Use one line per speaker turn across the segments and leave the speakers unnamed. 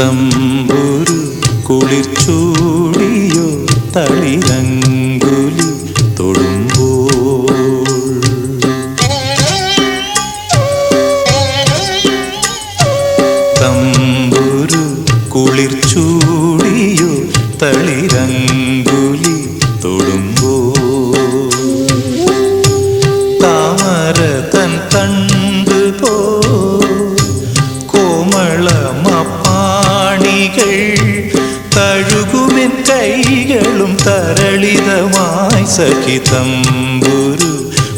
തമ്പുരു കുളിർച്ചൂടിയോ തളിരങ്ങ തഴുകുമെൻ കൈകളും തരളിതമായി സഖി ഗുരു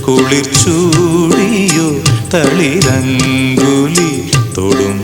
കുളിർച്ചൂടിയോ തളിരങ്കുലി തൊടും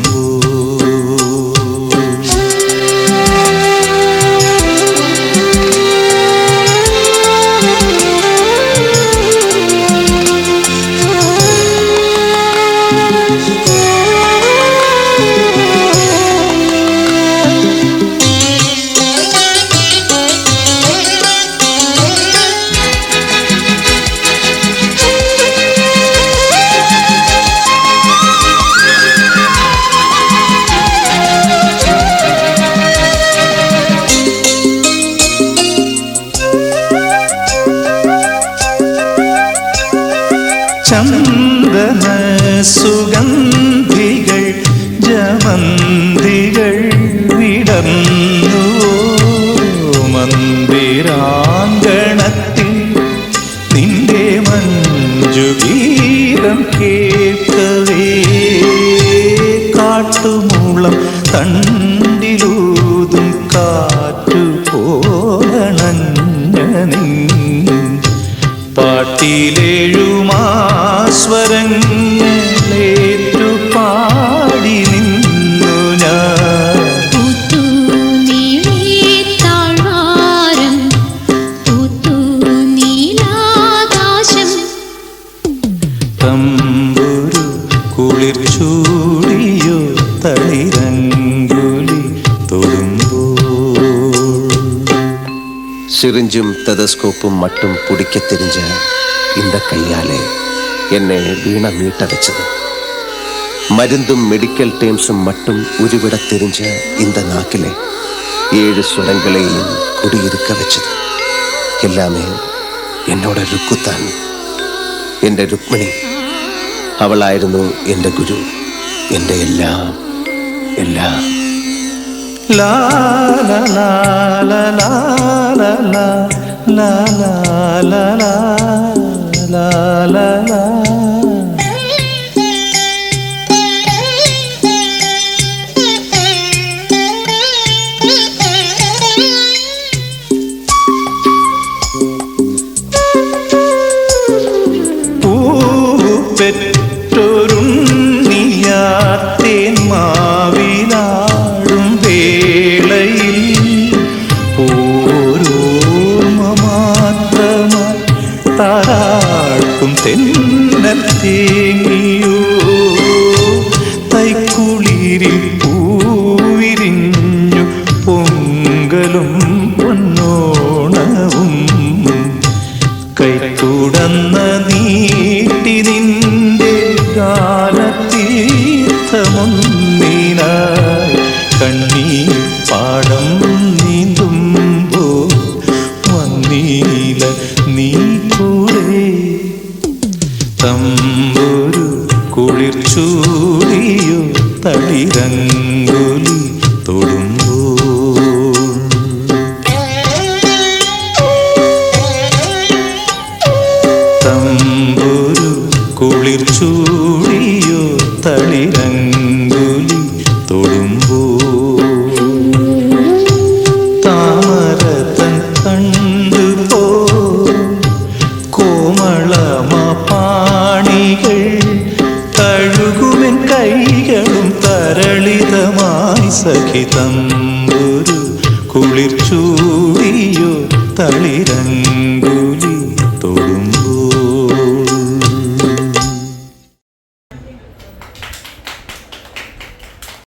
സുഗന്ധികൾ ജമന്തികൾ വിടർന്നു മന്ദിരാങ്കണത്തിൽ നിന്റെ മഞ്ജുഗീതം കേൾക്കവേ കാട്ടുമൂളം തണ്ടിലൂതും കാറ്റു പോലണഞ്ഞ പാട്ടിലേഴുമാ പാട്ടിലേഴുമാസ്വരങ്ങളേറ്റു
സിറിഞ്ചും തെതസ്കോപ്പും മട്ടും பிடிக்க தெரிஞ்ச കയ്യാലെ എന്നെ വീണ മീട്ടടച്ചത്. മരുന്നും മെഡിക്കൽ ടേംസും മട്ടും ഒരുവിട തിരിഞ്ഞ് ഇന്ത നാക്കിലെ ഏഴ് സ്വരങ്ങളെയും കുടിയിരുക്ക വെച്ചത്. എല്ലാമേ എന്നോട് രുക്കുത്താൻ. എന്റെ രുക്മിണി അവളായിരുന്നു എന്റെ ഗുരു. എന്റെ എല്ലാം എല്ലാം.
లా లా లా లా లా లా లా లా തെന്നൽ തേങ്ങിയോ തളിരങ്കുലി സഖിതം ഒരു കുളിർച്ചൂടിയോ തളിരങ്കു